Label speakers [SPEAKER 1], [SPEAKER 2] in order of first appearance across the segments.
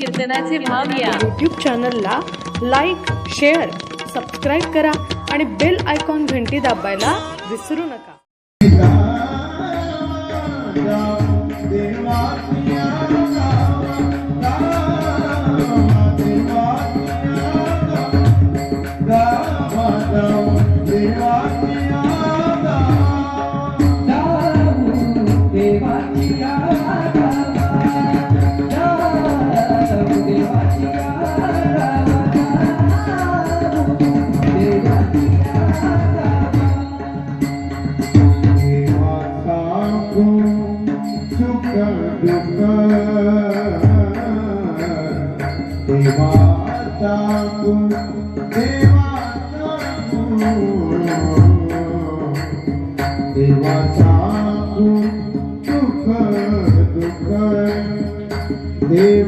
[SPEAKER 1] कीर्तनाचे भाव या
[SPEAKER 2] युट्यूब चॅनलला लाईक शेअर सबस्क्राईब करा आणि बेल आयकॉन घंटी दाबायला विसरू नका
[SPEAKER 3] सुखा देवा तापू देवा देवा तापू सुख दुःख देव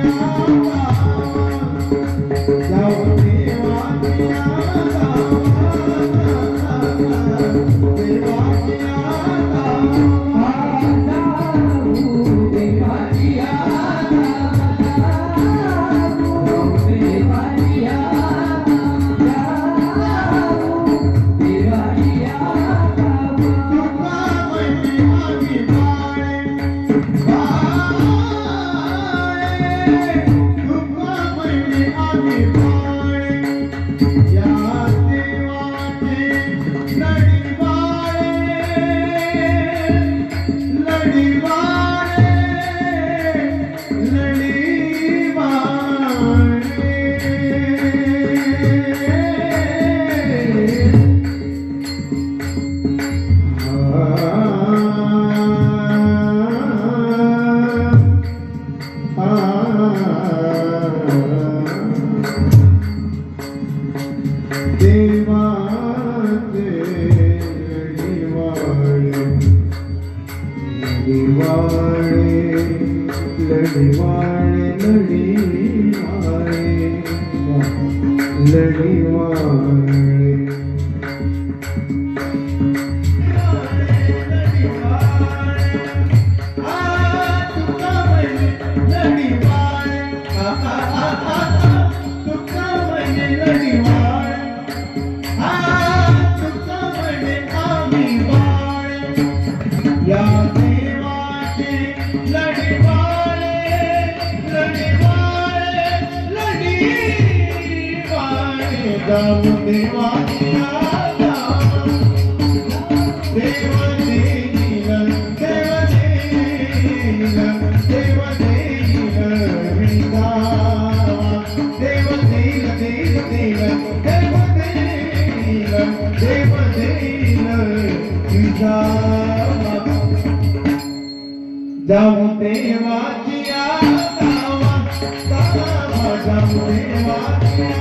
[SPEAKER 3] लढिवाणे लढिवाणे लढिवाणे लढिवाणे लढिवाणे Jamudewa, jamudewa, jamudewa, jamudewa.